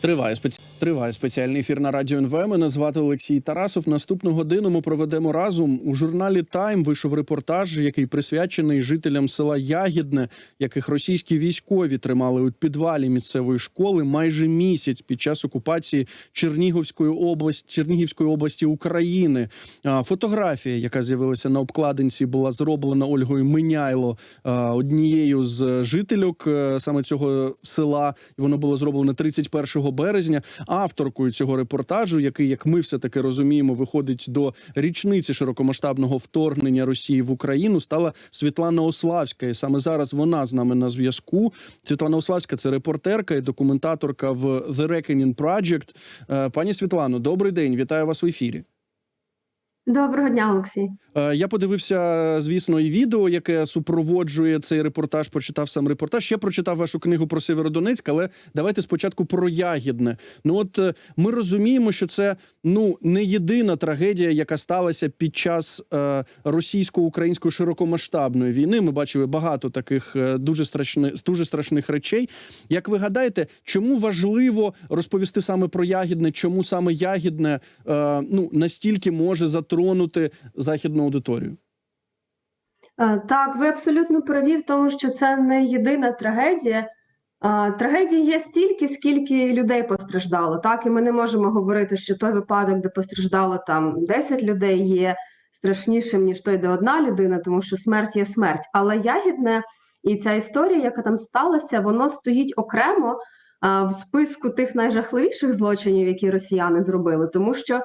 Триває спеці... Триває спеціальний ефір на радіо НВ. Мене звати Олексій Тарасов. Наступну годину ми проведемо разом. У журналі Тайм вийшов репортаж, який присвячений жителям села Ягідне, яких російські військові тримали у підвалі місцевої школи майже місяць під час окупації Чернігівської області Чернігівської області України. Фотографія, яка з'явилася на обкладинці, була зроблена Ольгою Миняйло, однією з жительок е, саме цього села. Воно було зроблено 31 березня. Авторкою цього репортажу, який, як ми все таки розуміємо, виходить до річниці широкомасштабного вторгнення Росії в Україну, стала Світлана Ославська. І саме зараз вона з нами на зв'язку. Світлана Ославська це репортерка і документаторка в The Reckoning Project. Е, Пані Світлано, добрий день. Вітаю вас в ефірі. Доброго дня, Олексій. Е, Я подивився, звісно, і відео, яке супроводжує цей репортаж. Прочитав сам репортаж. Я прочитав вашу книгу про Сєвєродонецьк, але давайте спочатку про Ягідне. Ну от е, ми розуміємо, що це ну не єдина трагедія, яка сталася під час е, російсько-української широкомасштабної війни. Ми бачили багато таких е, дуже страшних дуже страшних речей. Як ви гадаєте, чому важливо розповісти саме про Ягідне? Чому саме Ягідне е, ну настільки може затронути західну аудиторію? Е, Так, ви абсолютно праві в тому, що це не єдина трагедія. Е, Трагедії є стільки, скільки людей постраждало. Так, і ми не можемо говорити, що той випадок, де постраждало там 10 людей, є страшнішим, ніж той, де одна людина, тому що смерть є смерть. Але ягідне і ця історія, яка там сталася, воно стоїть окремо е, в списку тих найжахливіших злочинів, які росіяни зробили, тому що.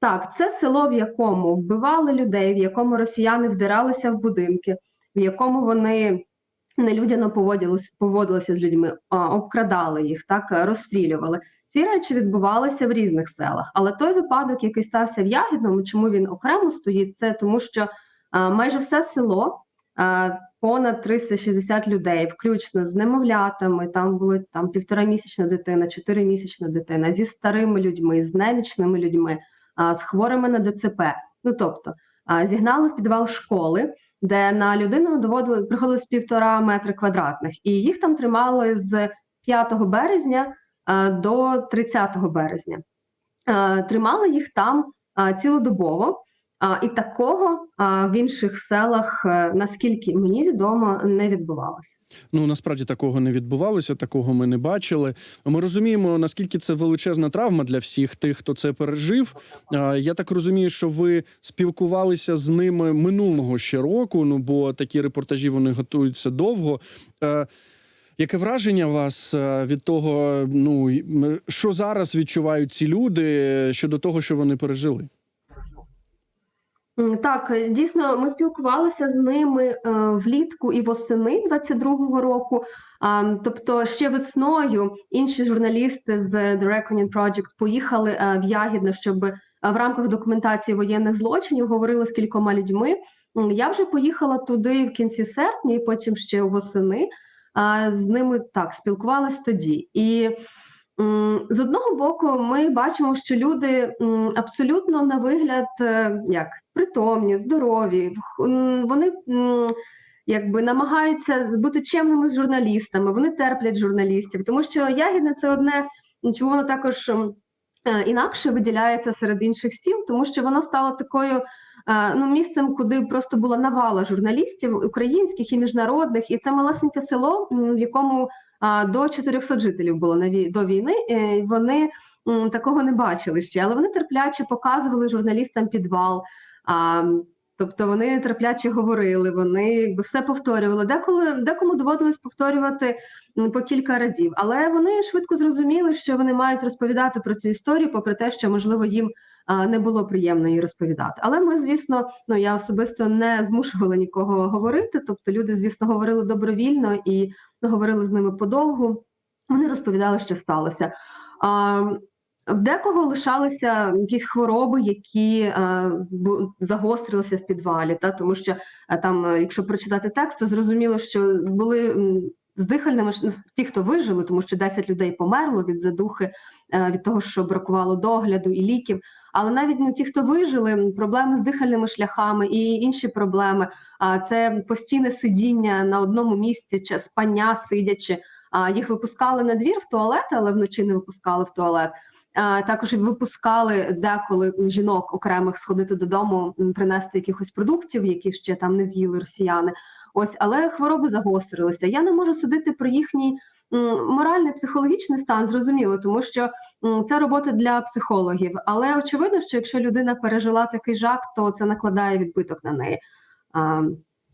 Так, це село, в якому вбивали людей, в якому росіяни вдиралися в будинки, в якому вони нелюдяно поводилися, поводилися з людьми, обкрадали їх, так розстрілювали. Ці речі відбувалися в різних селах. Але той випадок, який стався в Ягідному, чому він окремо стоїть, це тому, що майже все село. Понад 360 людей, включно з немовлятами, там були там півторамісячна дитина, чотиримісячна дитина, зі старими людьми, з немічними людьми, з хворими на ДЦП. Ну тобто зігнали в підвал школи, де на людину доводили приходилось півтора метри квадратних, і їх там тримали з 5 березня до 30 березня. Тримали їх там цілодобово. А, і такого в інших селах, е, наскільки мені відомо, не відбувалося. Ну насправді такого не відбувалося, такого ми не бачили. Ми розуміємо, наскільки це величезна травма для всіх тих, хто це пережив. Я так розумію, що ви спілкувалися з ними минулого ще року. Ну бо такі репортажі вони готуються довго. Е, Яке враження вас е, від того, ну що зараз відчувають ці люди щодо того, що вони пережили? Так, е, дійсно, ми спілкувалися з ними е, влітку і восени 22-го року. Тобто, ще весною інші журналісти з The Reckoning Project поїхали е, в Ягідне, щоб в рамках документації воєнних злочинів говорили з кількома людьми. Я вже поїхала туди в кінці серпня, і потім ще восени. З ними так спілкувалась тоді. І з одного боку, ми бачимо, що люди абсолютно на вигляд е, як притомні, здорові, вони якби намагаються бути чемними з журналістами, вони терплять журналістів, тому що Ягідне це одне, чому воно також е, інакше виділяється серед інших сіл, тому що воно стало такою е, ну, місцем, куди просто була навала журналістів українських і міжнародних, і це малесеньке село, в якому до 400 жителів було на до війни. е, Вони такого не бачили ще, але вони терпляче показували журналістам підвал. Тобто вони терпляче говорили, вони якби все повторювали. Деколи декому доводилось повторювати по кілька разів, але вони швидко зрозуміли, що вони мають розповідати про цю історію, попри те, що можливо їм не було приємно її розповідати. Але ми, звісно, ну я особисто не змушувала нікого говорити. Тобто, люди, звісно, говорили добровільно і говорили з ними подовгу. Вони розповідали, що сталося. А, в декого лишалися якісь хвороби, які е, загострилися в підвалі, та тому що е, там, е, якщо прочитати текст, то зрозуміло, що були з дихальними ну, ті, хто вижили, тому що 10 людей померло від задухи, е, від того, що бракувало догляду і ліків. Але навіть ну, ті, хто вижили, проблеми з дихальними шляхами і інші проблеми, а це постійне сидіння на одному місці, чи спання сидячи. А їх випускали на двір в туалет, але вночі не випускали в туалет. Також випускали деколи жінок окремих сходити додому, принести якихось продуктів, які ще там не з'їли росіяни. Ось, але хвороби загострилися. Я не можу судити про їхній моральний психологічний стан, зрозуміло, тому що це робота для психологів. Але очевидно, що якщо людина пережила такий жах, то це накладає відбиток на неї. А,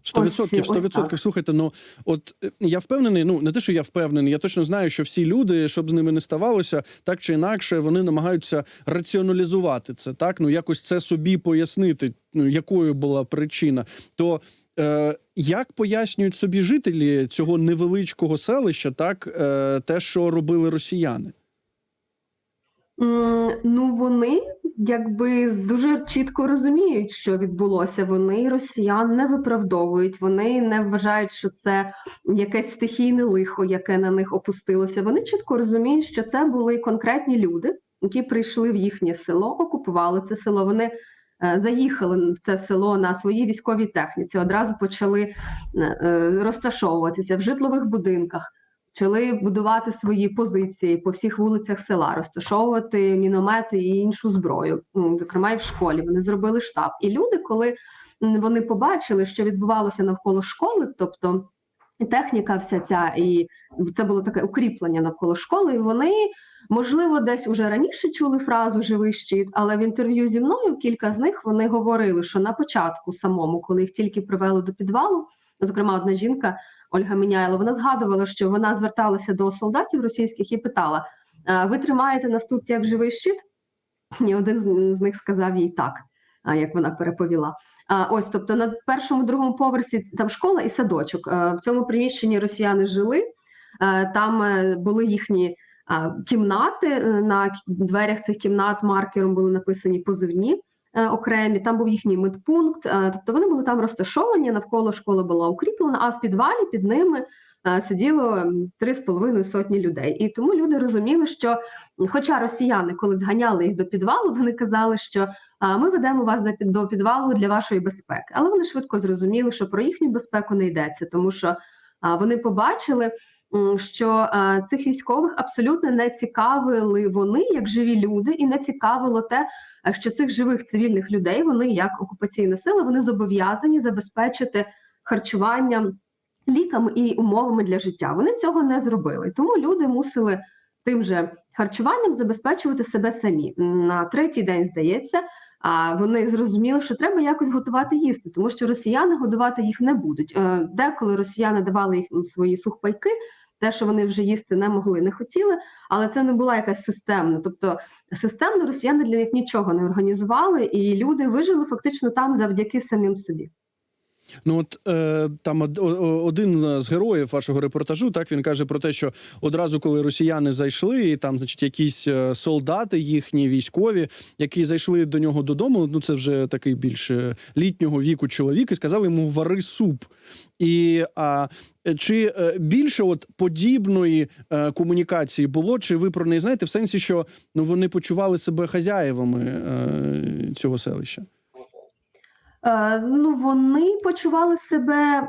Сто Ось- відсотків, сто ось відсотків. так. Слухайте, ну от е, я впевнений. Ну не те, що я впевнений, я точно знаю, що всі люди, щоб з ними не ставалося, так чи інакше, вони намагаються раціоналізувати це. Так, ну якось це собі пояснити, ну якою була причина. То як пояснюють собі жителі цього невеличкого селища, так е, те, що робили росіяни? Ну, вони якби дуже чітко розуміють, що відбулося. Вони росіян не виправдовують, вони не вважають, що це якесь стихійне лихо, яке на них опустилося. Вони чітко розуміють, що це були конкретні люди, які прийшли в їхнє село, окупували це село. Вони е, заїхали в це село на своїй військовій техніці, одразу почали е, е, розташовуватися в житлових будинках почали будувати свої позиції по всіх вулицях села, розташовувати міномети і іншу зброю, зокрема і в школі. Вони зробили штаб. І люди, коли вони побачили, що відбувалося навколо школи, тобто техніка, вся ця, і це було таке укріплення навколо школи. І вони, можливо, десь уже раніше чули фразу Живий щит, але в інтерв'ю зі мною кілька з них вони говорили, що на початку самому, коли їх тільки привели до підвалу, зокрема, одна жінка. Ольга Міняйло, вона згадувала, що вона зверталася до солдатів російських і питала: ви тримаєте нас тут як живий щит? І один з них сказав їй так, як вона переповіла. Ось, тобто на першому другому поверсі там школа і садочок. А, В цьому приміщенні росіяни жили, а, там е, були їхні кімнати. е, На дверях цих кімнат маркером були написані позивні е, окремі. Там був їхній медпункт. е, Тобто вони були там розташовані. Навколо школа була укріплена, а в підвалі під ними е, сиділо м, три з половиною сотні людей. І тому люди розуміли, що, хоча росіяни, коли зганяли їх до підвалу, вони казали, що ми ведемо вас до підвалу для вашої безпеки. Але вони швидко зрозуміли, що про їхню безпеку не йдеться, тому що вони побачили. Що а, цих військових абсолютно не цікавили вони як живі люди, і не цікавило те, що цих живих цивільних людей вони як окупаційна сила вони зобов'язані забезпечити харчуванням, ліками і умовами для життя. Вони цього не зробили. Тому люди мусили тим же харчуванням забезпечувати себе самі. На третій день здається. А вони зрозуміли, що треба якось готувати їсти, тому що росіяни годувати їх не будуть. Е, Деколи росіяни давали їм свої сухпайки, те, що вони вже їсти не могли, не хотіли, але це не була якась системна. Тобто системно росіяни для них нічого не організували, і люди вижили фактично там завдяки самим собі. Ну от е, там од- один з героїв вашого репортажу, так він каже про те, що одразу, коли росіяни зайшли, і там, значить, якісь е, солдати, їхні військові, які зайшли до нього додому. Ну це вже такий більше літнього віку чоловік, і сказали йому вари суп. І а е, чи е, більше от подібної е, комунікації було, чи ви про неї знаєте, в сенсі, що ну вони почували себе хазяєвами е, цього селища? Е, ну, вони почували себе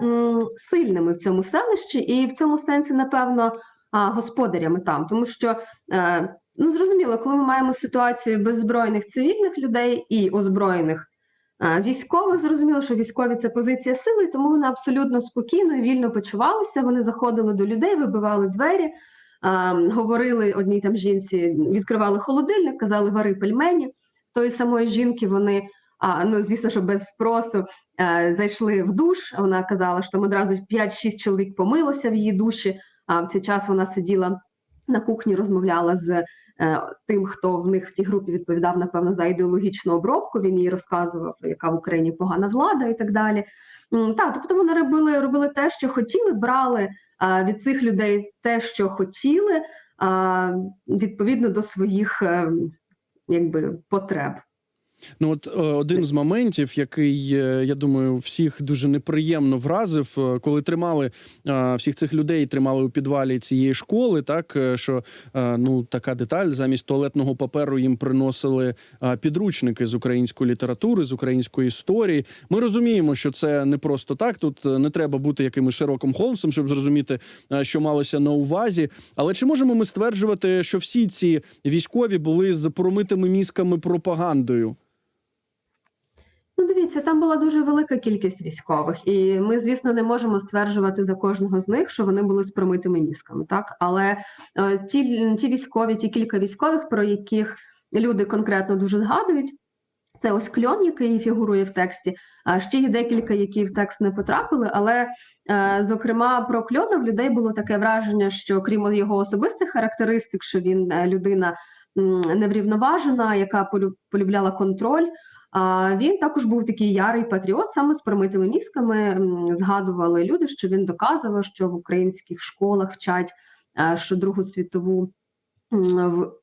сильними в цьому селищі, і в цьому сенсі, напевно, господарями там. Тому що, е, ну, зрозуміло, коли ми маємо ситуацію беззбройних цивільних людей і озброєних е, військових, зрозуміло, що військові це позиція сили, тому вони абсолютно спокійно і вільно почувалися. Вони заходили до людей, вибивали двері. Говорили одній там жінці, відкривали холодильник, казали вари пельмені. Тої самої жінки вони а, ну, звісно, що без спросу е, зайшли в душ. Вона казала, що там одразу 5-6 чоловік помилося в її душі. А в цей час вона сиділа на кухні, розмовляла з е, тим, хто в них в тій групі відповідав, напевно, за ідеологічну обробку. Він їй розказував, яка в Україні погана влада і так далі. Так, тобто вони робили, робили те, що хотіли, брали е, від цих людей те, що хотіли, відповідно до своїх е, якби, потреб. Ну, от е, один з моментів, який е, я думаю, всіх дуже неприємно вразив, е, коли тримали всіх цих людей, тримали у підвалі цієї школи, так що ну така деталь замість туалетного паперу їм приносили підручники з української літератури, з української історії. Ми розуміємо, що це не просто так. Тут не треба бути якимось Шерлоком Холмсом, щоб зрозуміти, що малося на увазі. Але чи можемо ми стверджувати, що всі ці військові були з промитими мізками пропагандою? Ну, дивіться, там була дуже велика кількість військових, і ми, звісно, не можемо стверджувати за кожного з них, що вони були з промитими мізками. Так, але е, ті, ті військові, ті кілька військових, про яких люди конкретно дуже згадують. Це ось кльон, який фігурує в тексті. А ще є декілька, які в текст не потрапили. Але, е, зокрема, про кльона в людей було таке враження, що крім його особистих характеристик, що він е, людина неврівноважена, яка полю- полюбляла контроль. Він також був такий ярий патріот, саме з промитими мізками. Згадували люди, що він доказував, що в українських школах вчать, е, що Другу світову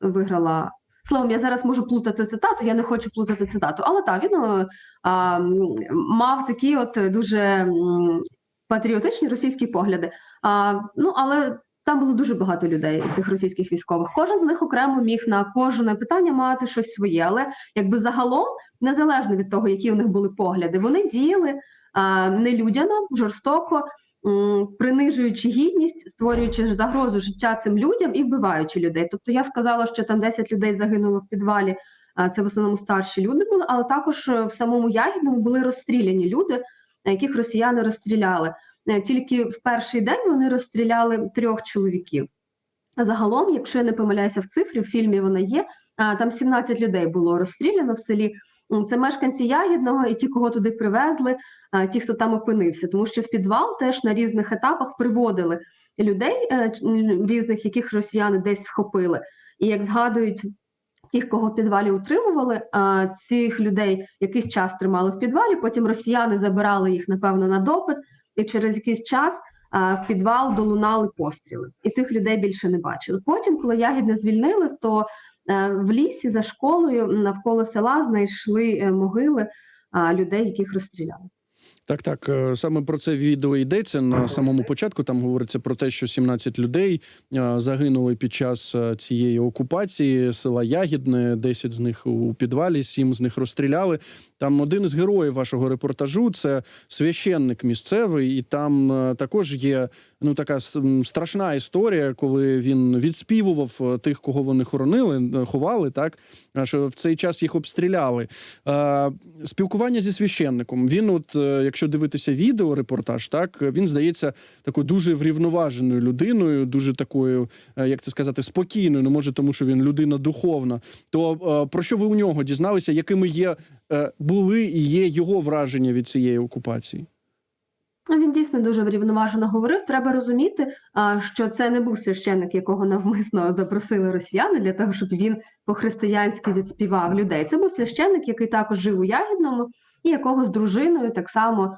виграла. Словом, я зараз можу плутати цитату, я не хочу плутати цитату, але так, він е, а, мав такі от дуже патріотичні російські погляди. А, ну, але там було дуже багато людей, цих російських військових. Кожен з них окремо міг на кожне питання мати щось своє, але якби загалом незалежно від того, які у них були погляди, вони діяли нелюдяно, жорстоко, принижуючи гідність, створюючи загрозу життя цим людям і вбиваючи людей. Тобто я сказала, що там 10 людей загинуло в підвалі. Це в основному старші люди були, але також е, в самому Ягідному були розстріляні люди, яких росіяни розстріляли. Е, Тільки в перший день вони розстріляли трьох чоловіків. Загалом, якщо я не помиляюся в цифрі, в фільмі вона є. Там 17 людей було розстріляно в селі. Це мешканці Ягідного і ті, кого туди привезли, ті, хто там опинився. Тому що в підвал теж на різних етапах приводили людей е, різних, яких росіяни десь схопили. І як згадують тих, кого в підвалі утримували, а, цих людей якийсь час тримали в підвалі. Потім росіяни забирали їх, напевно, на допит, і через якийсь час в підвал долунали постріли, і цих людей більше не бачили. Потім, коли ягідне звільнили, то е, в лісі за школою навколо села знайшли е, могили людей, яких розстріляли. Так, так, е, саме про це відео йдеться на самому початку. Там говориться про те, що 17 людей е, загинули під час е, цієї окупації села Ягідне, 10 з них у підвалі, 7 з них розстріляли. Там один із героїв вашого репортажу це священник місцевий, і там е, також є ну така страшна історія, коли він відспівував е, тих, кого вони хоронили, е, ховали, так що в цей час їх обстріляли. Спілкування зі священником. Він, от, е, якщо дивитися відео, репортаж, так він здається такою дуже врівноваженою людиною, дуже такою, як це сказати, спокійною. Не може, тому що він людина духовна. То про що ви у нього дізналися, якими є були і є його враження від цієї окупації? Ну, Він дійсно дуже врівноважено говорив. Треба розуміти, що це не був священник, якого навмисно запросили росіяни для того, щоб він по-християнськи відспівав людей. Це був священник, який також жив у Ягідному, і якого з дружиною так само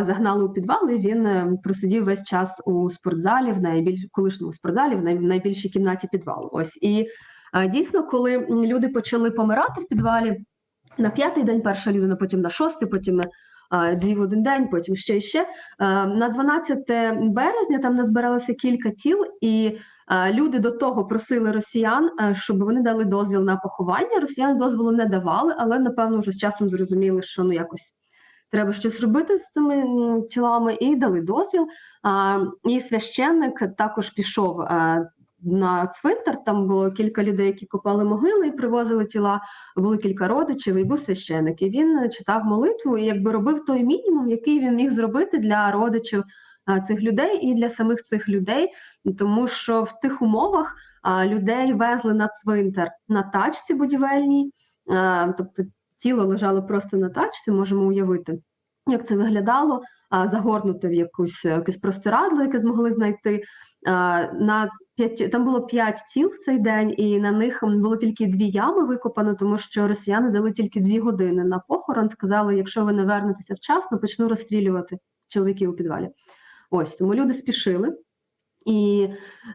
загнали у підвал. І він е, просидів весь час у спортзалі, в найбільш колишньому спортзалі, в най- найбільшій кімнаті підвалу. Ось і дійсно, коли люди почали помирати в підвалі. На п'ятий день перша людина, потім на шостий, потім а, дві в один день, потім ще і ще. Е, На 12 березня там назбиралося кілька тіл, і е, люди до того просили росіян, е, щоб вони дали дозвіл на поховання. Росіяни дозволу не давали, але напевно вже з часом зрозуміли, що ну якось треба щось робити з цими тілами, і дали дозвіл. А, І священник також пішов. е, На цвинтар там було кілька людей, які копали могили і привозили тіла. Було кілька родичів, і був священик. І він е, читав молитву і якби робив той мінімум, який він міг зробити для родичів цих людей і для самих цих людей, тому що в тих умовах людей везли на цвинтар на тачці будівельній, тобто тіло лежало просто на тачці, можемо уявити, як це виглядало, а, загорнуте в якусь якесь простирадло, яке змогли знайти. На п'ять там було п'ять тіл в цей день, і на них було тільки дві ями викопано, тому що росіяни дали тільки дві години на похорон. Сказали, якщо ви не вернетеся вчасно, почну розстрілювати чоловіків у підвалі. Ось тому люди спішили. І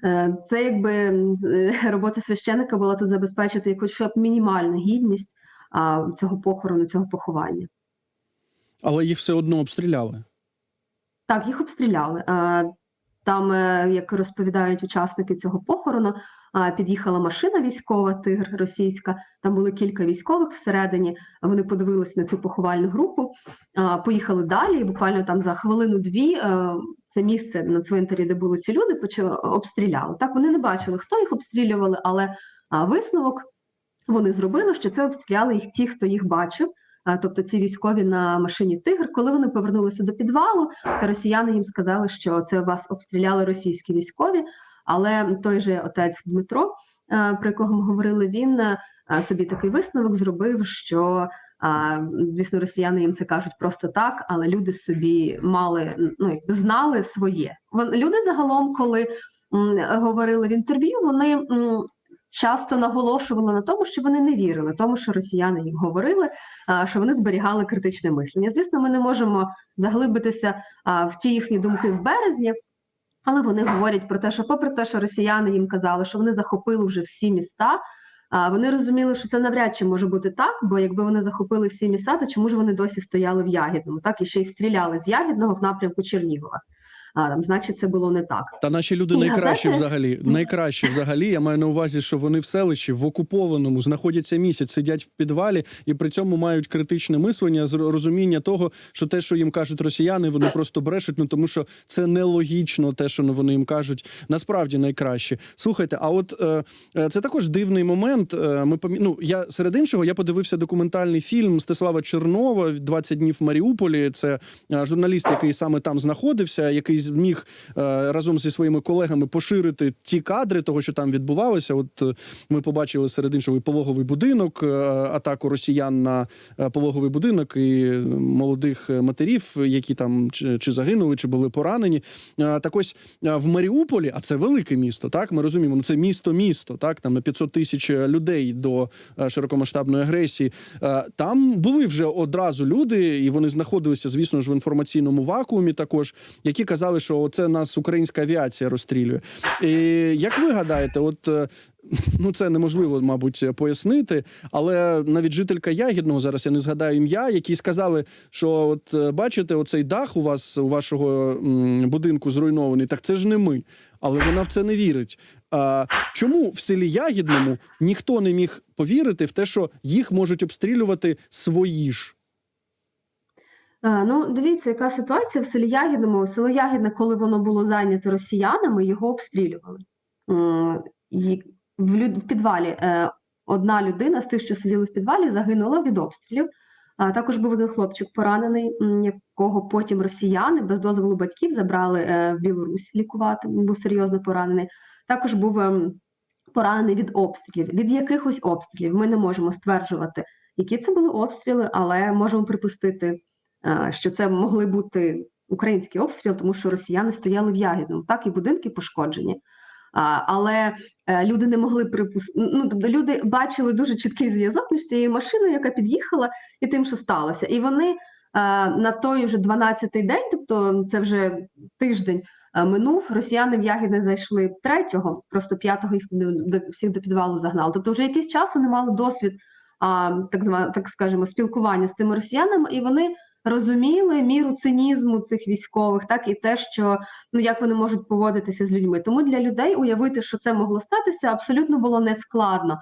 е, це якби е, робота священика була тут забезпечити якусь щоб мінімальну гідність а, цього похорону, цього поховання. Але їх все одно обстріляли. Так, їх обстріляли. Е, Там, е, як розповідають учасники цього похорону, е, під'їхала машина військова, тигр російська. Там були кілька військових всередині. Вони подивилися на цю поховальну групу, е, поїхали далі. І буквально там за хвилину-дві е, це місце на цвинтарі, де були ці люди, почали обстріляли. Так вони не бачили, хто їх обстрілювали, але е, висновок вони зробили, що це обстріляли їх ті, хто їх бачив. Тобто ці військові на машині Тигр, коли вони повернулися до підвалу, росіяни їм сказали, що це вас обстріляли російські військові. Але той же отець Дмитро, е, про якого ми говорили, він е, собі такий висновок зробив, що звісно, росіяни їм це кажуть просто так, але люди собі мали ну знали своє. Люди загалом, коли говорили в інтерв'ю, вони часто наголошували на тому, що вони не вірили, тому що росіяни їм говорили, що вони зберігали критичне мислення. Звісно, ми не можемо заглибитися в ті їхні думки в березні. Але вони говорять про те, що, попри те, що росіяни їм казали, що вони захопили вже всі міста, вони розуміли, що це навряд чи може бути так, бо якби вони захопили всі міста, то чому ж вони досі стояли в Ягідному, так і ще й стріляли з Ягідного в напрямку Чернігова. А там, значить, це було не так. Та наші люди найкращі газети- взагалі. Найкращі взагалі. Я маю на увазі, що вони в селищі в окупованому знаходяться місяць, сидять в підвалі і при цьому мають критичне мислення, розуміння того, що те, що їм кажуть росіяни, вони просто брешуть. Ну тому що це нелогічно, те, що вони їм кажуть. Насправді найкраще. Слухайте, а от е, е, це також дивний момент. Е, ми пам'я- ну, я серед іншого я подивився документальний фільм Мстислава Чернова «20 днів в Маріуполі. Це е, журналіст, який саме там знаходився, який зміг е, разом зі своїми колегами поширити ті кадри того, що там відбувалося. От е, ми побачили серед іншого і пологовий будинок, е, атаку росіян на пологовий будинок і молодих матерів, які там чи, загинули, чи були поранені. Так ось в Маріуполі, а це велике місто, так ми розуміємо. Ну це місто-місто, так там на 500 тисяч людей до широкомасштабної агресії. Там були вже одразу люди, і вони знаходилися, звісно ж, в інформаційному вакуумі, також які казали, що це нас українська авіація розстрілює. І як ви гадаєте, от. е, Ну, це неможливо, мабуть, пояснити. Але навіть жителька Ягідного зараз я не згадаю ім'я, які сказали, що от е, бачите, оцей дах у вас у вашого будинку зруйнований. Так це ж не ми. Але вона в це не вірить. А чому в селі Ягідному ніхто не міг повірити в те, що їх можуть обстрілювати свої ж? Е, Ну, дивіться, яка ситуація в селі Ягідному. Село Ягідне, коли воно було зайняте росіянами, його обстрілювали. В підвалі е, одна людина з тих, що сиділи в підвалі, загинула від обстрілів. Також був один хлопчик поранений, якого потім росіяни без дозволу батьків забрали е, в Білорусь лікувати. Він був серйозно поранений. Також був ем, поранений від обстрілів. Від якихось обстрілів ми не можемо стверджувати, які це були обстріли, але можемо припустити, що це могли бути українські обстріли, тому що росіяни стояли в Ягідному, так і будинки пошкоджені. Але е, люди не могли припустити. Ну тобто люди бачили дуже чіткий зв'язок між цією машиною, яка під'їхала, і тим, що сталося. І вони е, на той вже 12-й день, тобто це вже тиждень е, минув. Росіяни в Ягідне зайшли третього, просто п'ятого їх до, всіх до підвалу загнали. Тобто, вже якийсь час вони мали досвід, так звано, так скажемо, спілкування з цими росіянами, і вони розуміли міру цинізму цих військових, так і те, що ну як вони можуть поводитися з людьми. Тому для людей уявити, що це могло статися, абсолютно було нескладно.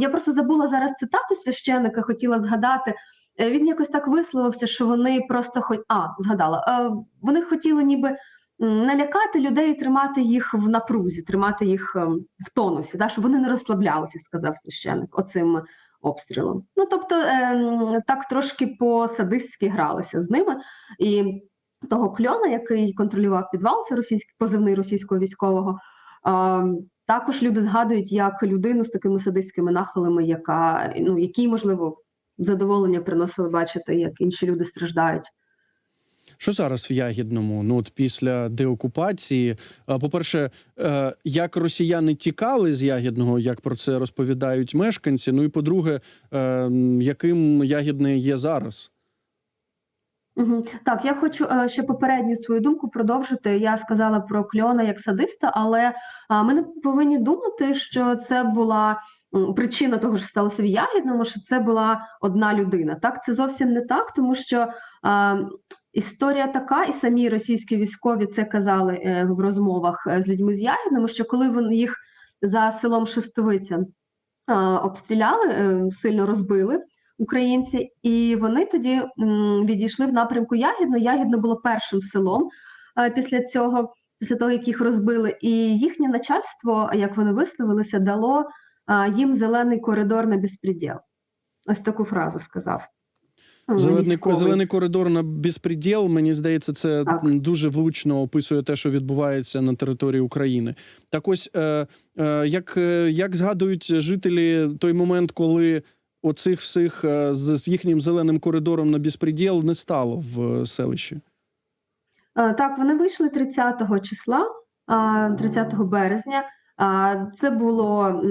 Я просто забула зараз цитату священика, хотіла згадати. Е, Він якось так висловився, що вони просто хоч а згадала. е, Вони хотіли ніби налякати людей, і тримати їх в напрузі, тримати їх ем, в тонусі, да, щоб вони не розслаблялися, сказав священик, оцим обстрілом. Ну тобто ем, так трошки по-садистськи гралися з ними. І того кльона, який контролював підвал, це російський позивний російського військового. ем, також люди згадують як людину з такими садистськими нахилами, яка ну якій можливо задоволення приносили бачити, як інші люди страждають. Що зараз в Ягідному? Ну от після деокупації, е, по-перше, е, як росіяни тікали з Ягідного, як про це розповідають мешканці. Ну і по-друге, е, яким Ягідне є зараз? Так, я хочу ще попередню свою думку продовжити. Я сказала про кльона як садиста, але ми не повинні думати, що це була причина того, що сталося в Ягідному, що це була одна людина. Так, це зовсім не так, тому що а, історія така, і самі російські військові це казали е, в розмовах е, з людьми з Ягідному, що коли вони їх за селом Шестовиця обстріляли, е, сильно розбили українці, і вони тоді відійшли в напрямку Ягідно. Ягідно було першим селом після цього, після того, як їх розбили. І їхнє начальство, як вони висловилися, дало їм зелений коридор на безпреділ. Ось таку фразу сказав. Зелений, військовий. зелений коридор на безпреділ, мені здається, це Так. дуже влучно описує те, що відбувається на території України. Так ось, е, е, як, е, як згадують жителі той момент, коли оцих всіх е, з, з їхнім зеленим коридором на безпреділ не стало в е, селищі? Так, вони вийшли 30 числа, а, 30 березня. Це було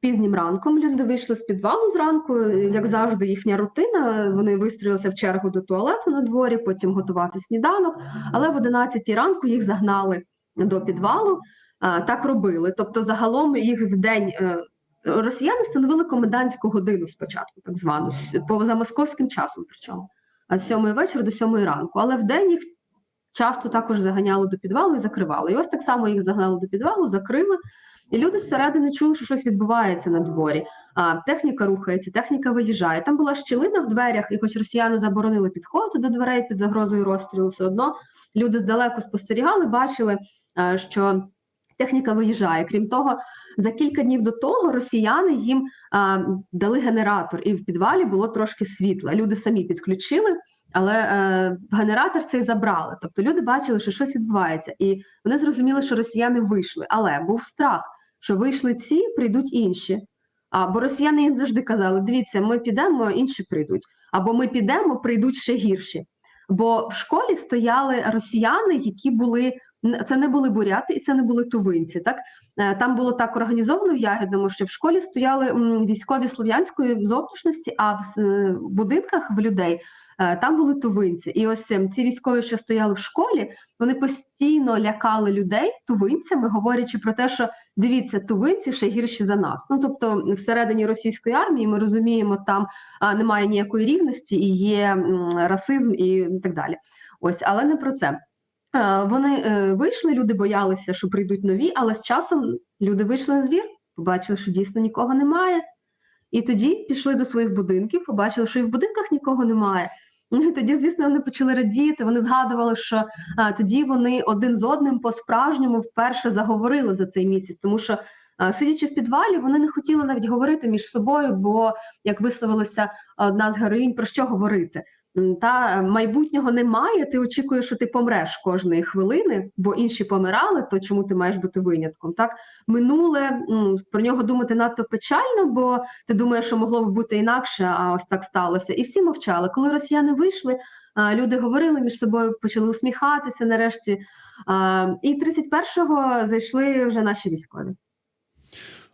пізнім ранком. Люди вийшли з підвалу зранку, як завжди, їхня рутина. Вони вистроїлися в чергу до туалету на дворі, потім готувати сніданок. Але в 11 ранку їх загнали до підвалу. Так робили. Тобто, загалом їх в день е, росіяни встановили комендантську годину спочатку, так звану, по за московським часом. Причому а з 7 вечора до 7 ранку. Але в день їх часто також заганяли до підвалу і закривали. І ось так само їх загнали до підвалу, закрили. І люди зсередини чули, що щось відбувається на дворі. А техніка рухається, техніка виїжджає. Там була щілина в дверях, і хоч росіяни заборонили підходити до дверей під загрозою розстрілу, все одно люди здалеку спостерігали, бачили, е, що техніка виїжджає. Крім того, за кілька днів до того росіяни їм а, дали генератор, і в підвалі було трошки світла. Люди самі підключили. Але е, генератор цей забрали. Тобто люди бачили, що щось відбувається, і вони зрозуміли, що росіяни вийшли. Але був страх, що вийшли ці, прийдуть інші. А, бо росіяни їм завжди казали: дивіться, ми підемо, інші прийдуть. Або ми підемо, прийдуть ще гірші. Бо в школі стояли росіяни, які були це не були буряти і це не були тувинці. Так Е, там було так організовано в Ягідному, що в школі стояли військові слов'янської зовнішності, а в е, будинках в людей там були тувинці. І ось ем, ці військові, що стояли в школі, вони постійно лякали людей тувинцями, говорячи про те, що дивіться, тувинці ще гірші за нас. Ну тобто, всередині російської армії ми розуміємо, там немає ніякої рівності і є расизм і так далі. Ось, але не про це. Е, Вони е, вийшли, люди боялися, що прийдуть нові, але з часом люди вийшли на двір, побачили, що дійсно нікого немає. І тоді пішли до своїх будинків, побачили, що і в будинках нікого немає. Тоді, звісно, вони почали радіти. Вони згадували, що а, тоді вони один з одним по-справжньому вперше заговорили за цей місяць, тому що, сидячи в підвалі, вони не хотіли навіть говорити між собою, бо, як висловилася одна з героїнь, про що говорити? Та е, майбутнього немає. Ти очікуєш, що ти помреш кожної хвилини, бо інші помирали. То чому ти маєш бути винятком? Так минуле про нього думати надто печально, бо ти думаєш, що могло б бути інакше, а ось так сталося. І всі мовчали. Коли росіяни вийшли, люди говорили між собою, почали усміхатися нарешті. І 31-го зайшли вже наші військові.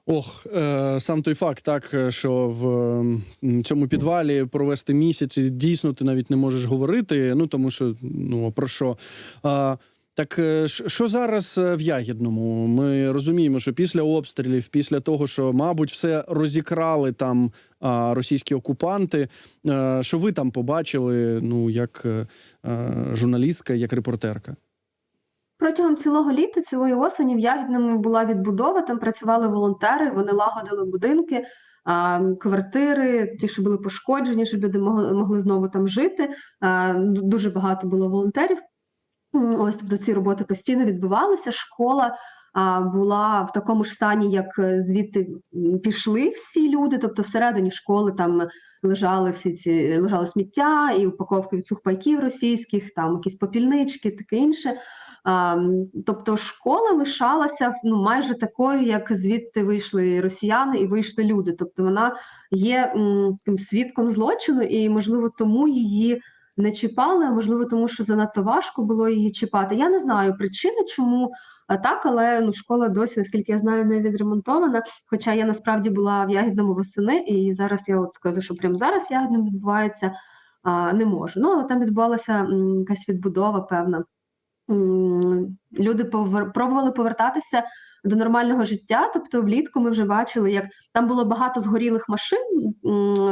Ох, е, сам той факт, так е, що в цьому підвалі провести місяць і дійсно ти навіть не можеш говорити. Ну тому що ну про що? А, так е, що зараз е, в Ягідному? Ми розуміємо, що після обстрілів, після того, що, мабуть, все розікрали там російські окупанти. е, Що ви там побачили? Ну як е, е, журналістка, як репортерка? Протягом цілого літа, цілої осені в Ягідному була відбудова, там працювали волонтери, вони лагодили будинки, квартири, ті, що були пошкоджені, щоб люди могли, знову там жити. Дуже багато було волонтерів. Ось тобто ці роботи постійно відбувалися. Школа була в такому ж стані, як е, звідти пішли всі люди. Тобто, всередині школи там лежали всі ці лежали сміття і упаковки від сухпайків російських, там якісь попільнички, таке інше. А, м, тобто школа лишалася ну, майже такою, як звідти вийшли росіяни і вийшли люди. Тобто вона є свідком злочину, і можливо тому її не чіпали, а можливо, тому що занадто важко було її чіпати. Я не знаю причини, чому а, так, але ну, школа досі, наскільки я знаю, не відремонтована. Хоча я насправді була в Ягідному восени, і зараз я от скажу, що прямо зараз в Ягідному відбувається, а, не можу. Ну, але там відбувалася якась відбудова певна. Люди повер... пробували повертатися до нормального життя. Тобто, влітку ми вже бачили, як там було багато згорілих машин,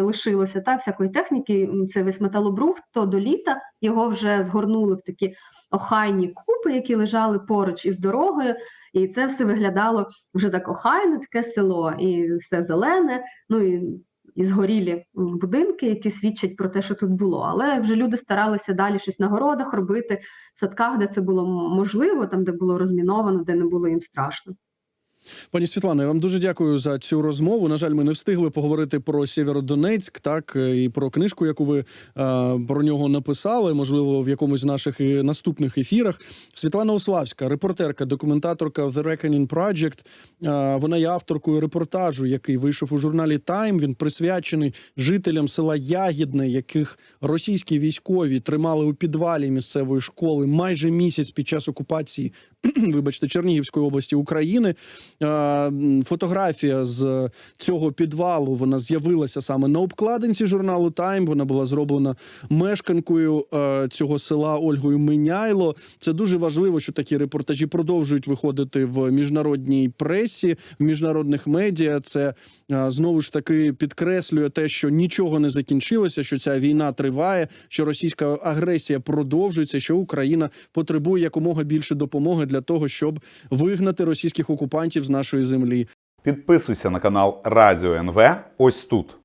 лишилося та всякої техніки. Це весь металобрухт, то до літа його вже згорнули в такі охайні купи, які лежали поруч із дорогою, і це все виглядало вже так охайне, таке село, і все зелене. Ну і і згорілі будинки, які свідчать про те, що тут було. Але вже люди старалися далі щось на городах робити, садках, де це було можливо, там де було розміновано, де не було їм страшно. Пані Світлано, я вам дуже дякую за цю розмову. На жаль, ми не встигли поговорити про Сєвєродонецьк, так е, і про книжку, яку ви е, про нього написали. Можливо, в якомусь з наших наступних ефірах. Світлана Уславська, репортерка, документаторка The Reckoning Project. Е, вона є авторкою репортажу, який вийшов у журналі Time. Він присвячений жителям села Ягідне, яких російські військові тримали у підвалі місцевої школи майже місяць під час окупації, вибачте, Чернігівської області України. Фотографія з цього підвалу вона з'явилася саме на обкладинці журналу Time. Вона була зроблена мешканкою цього села Ольгою Миняйло. Це дуже важливо, що такі репортажі продовжують виходити в міжнародній пресі, в міжнародних медіа. Це знову ж таки підкреслює те, що нічого не закінчилося, що ця війна триває, що російська агресія продовжується, що Україна потребує якомога більше допомоги для того, щоб вигнати російських окупантів з нашої землі. Підписуйся на канал Радіо НВ ось тут.